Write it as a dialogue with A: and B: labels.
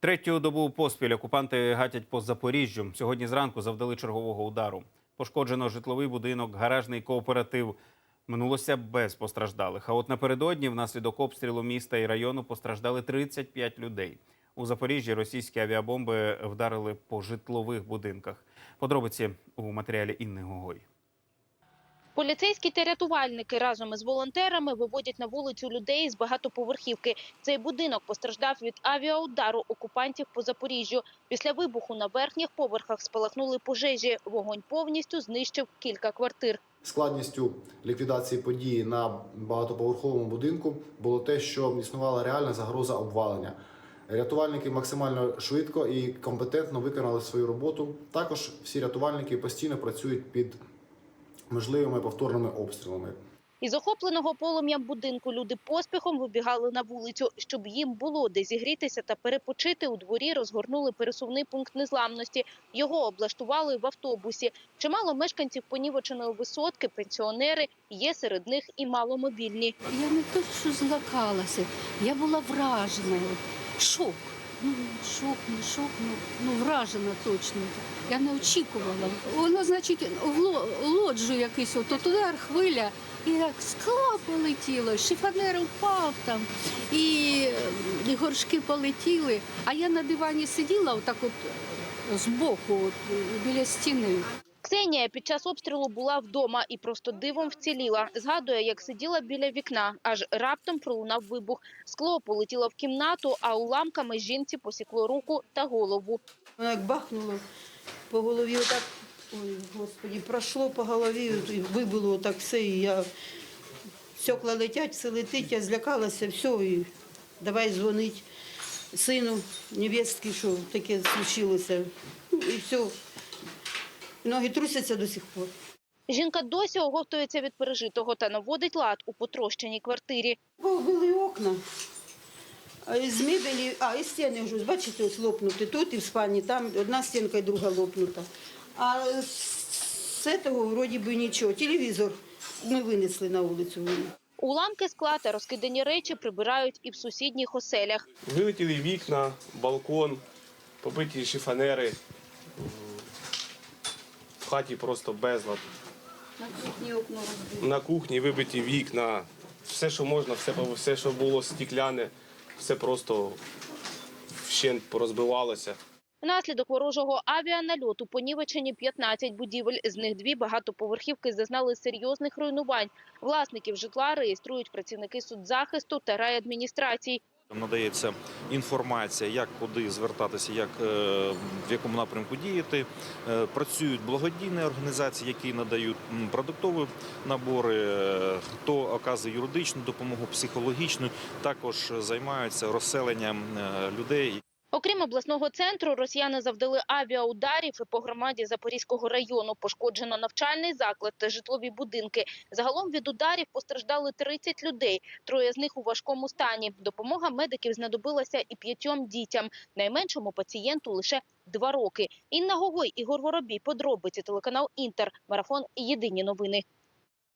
A: Третю добу поспіль окупанти гатять по Запоріжжю. Сьогодні зранку завдали чергового удару. Пошкоджено житловий будинок, гаражний кооператив. Минулося без постраждалих. А от напередодні, внаслідок обстрілу міста і району, постраждали 35 людей. У Запоріжжі російські авіабомби вдарили по житлових будинках. Подробиці у матеріалі Інни Гогой.
B: Поліцейські та рятувальники разом із волонтерами виводять на вулицю людей з багатоповерхівки. Цей будинок постраждав від авіаудару окупантів по Запоріжжю. Після вибуху на верхніх поверхах спалахнули пожежі. Вогонь повністю знищив кілька квартир.
C: Складністю ліквідації події на багатоповерховому будинку було те, що існувала реальна загроза обвалення. Рятувальники максимально швидко і компетентно виконали свою роботу. Також всі рятувальники постійно працюють під можливими повторними обстрілами.
B: Із охопленого полум'ям будинку люди поспіхом вибігали на вулицю. Щоб їм було де зігрітися та перепочити, у дворі розгорнули пересувний пункт незламності. Його облаштували в автобусі. Чимало мешканців понівеченої висотки, пенсіонери, є серед них і маломобільні.
D: Я не то, що злякалася, я була вражена. Шок. Ну, шок, не шок, ну, ну вражена точно. Я не очікувала. Воно, значить, лоджу якийсь, от от удар, хвиля, і як скла полетіло, шифонер впав там, і, і горшки полетіли. А я на дивані сиділа отак от збоку, от, біля стіни.
B: Ксенія під час обстрілу була вдома і просто дивом вціліла. Згадує, як сиділа біля вікна, аж раптом пролунав вибух. Скло полетіло в кімнату, а уламками жінці посікло руку та голову.
E: Воно як бахнуло по голові, отак, ой, господі, пройшло по голові, вибило отак все, і я стекла летять, все летить, я злякалася, все, і давай дзвонить сину, невестки, що таке случилося. Ну, І все. Ноги трусяться до сих пор.
B: Жінка досі оговтується від пережитого та наводить лад у потрощеній квартирі.
E: Побили окна. А з мебелі, а і стіни вже, бачите, ось лопнуті. Тут і в спальні, там одна стінка і друга лопнута. А з цього вроді би нічого. Телевізор ми винесли на вулицю.
B: Уламки скла та розкидані речі прибирають і в сусідніх оселях.
F: Вилетіли вікна, балкон, побиті шифонери. В хаті просто безлад.
E: На кухні окно розбили.
F: На кухні вибиті вікна, все, що можна, все, все що було стікляне, все просто вщент порозбивалося.
B: Внаслідок ворожого авіанальоту понівечені 15 будівель. З них дві багатоповерхівки зазнали серйозних руйнувань. Власників житла реєструють працівники соцзахисту та райадміністрацій.
G: Надається інформація, як куди звертатися, як е, в якому напрямку діяти. Е, Працюють благодійні організації, які надають продуктові набори, е, хто оказує юридичну допомогу, психологічну, також займаються розселенням людей.
B: Окрім обласного центру, росіяни завдали авіаударів і по громаді Запорізького району. Пошкоджено навчальний заклад та житлові будинки. Загалом від ударів постраждали 30 людей. Троє з них у важкому стані. Допомога медиків знадобилася і п'ятьом дітям. Найменшому пацієнту лише два роки. Інна Гогой, Ігор Воробій. Подробиці телеканал Інтер. Марафон. Єдині новини.